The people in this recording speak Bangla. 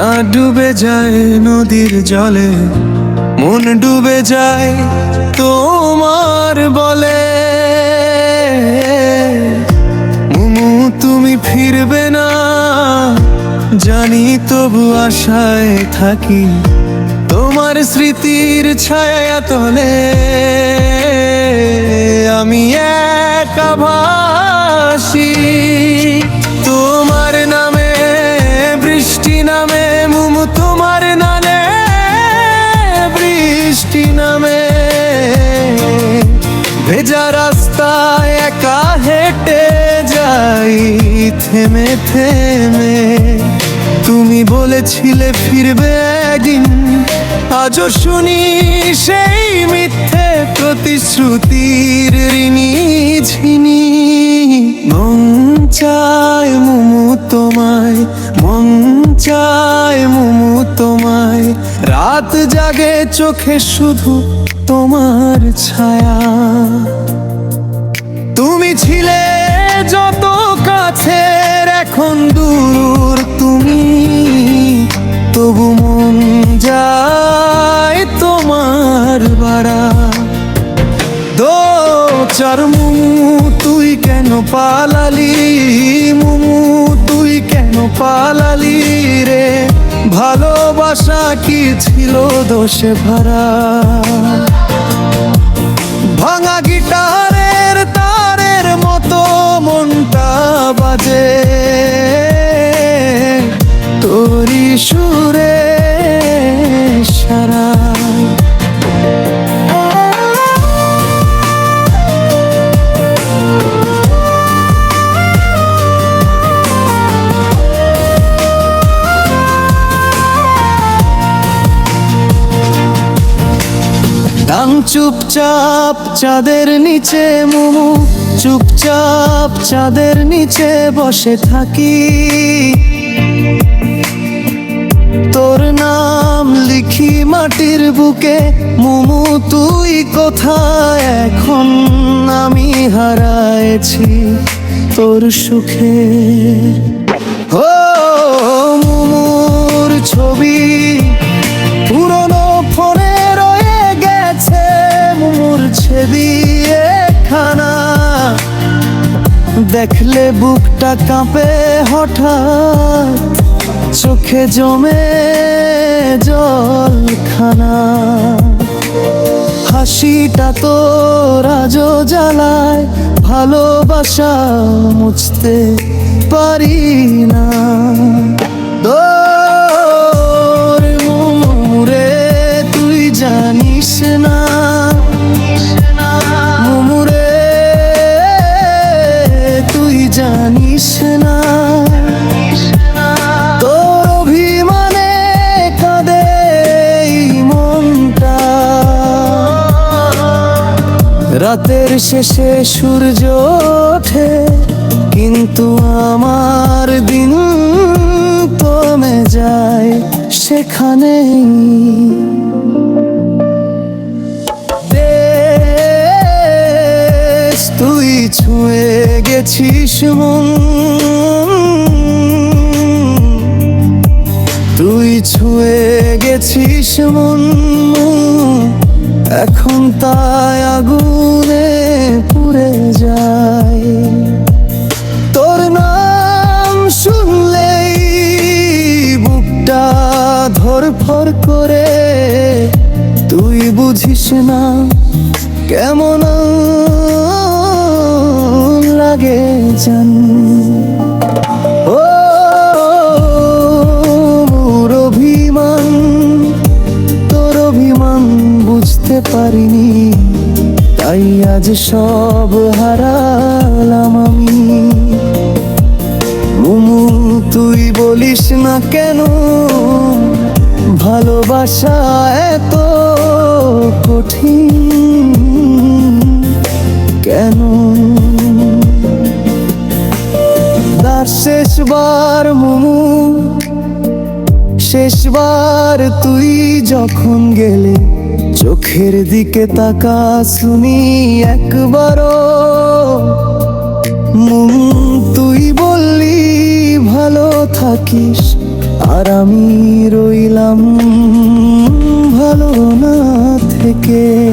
রাত ডুবে যায় নদীর জলে, মন ডুবে যায় তোমার বলে। মুমু, তুমি ফিরবে না, জানি তবু আশায় থাকি তোমার স্মৃতির ছায়া তলে। থেমে থেমে। তুমি বলেছিলে ফিরবে একদিন। আজও শুনি সেই মিথ্যে প্রতিশ্রুতির ঋণী ঝিনি। মন চায় মুমু তোমায়, মন চায় মুমু তোমায়। রাত জাগে চোখে শুধু তোমার ছায়া। দো চার মুমু, তুই কেন পালালি? মুমু, তুই কেন পালালি রে? ভালোবাসা কি ছিল দোষে ভরা? চুপচাপ চাঁদের নিচে মুমু, চুপচাপ চাঁদের নিচে বসে থাকি। তোর নাম লিখি মাটির বুকে, মুমু, তুই কোথায়? এখন আমি হারাইছি তোর সুখে। ও দেখলে বুকটা কাঁপে হঠাৎ। চোখে জমে জলখানা। হাসিটা তো রাজো জ্বালায়, ভালোবাসা মুছতে পারি না। রাতের শেষে সূর্য ওঠে, কিন্তু আমার দিন কমে যায় সেখানে তুই ছুঁয়ে গেছিস মন। তুই ছুঁয়ে গেছিস মন। এখন তাই আগুনে পুড়ে যায়। তোর নাম শুনলেই বুকটা ধরফর করে। তুই বুঝিস না কেমন লাগে জান। আজ সব হারালাম আমি। মুমু, তুই বলিস না কেন? ভালোবাসা এত কঠিন। কেন? তার শেষবার মুমু, শেষবার তুই যখন গেলে চোখের দিকে তাকা শুনি একবারও। তুই বললি, ভালো থাকিস, আর আমি রইলাম ভালো না থেকে।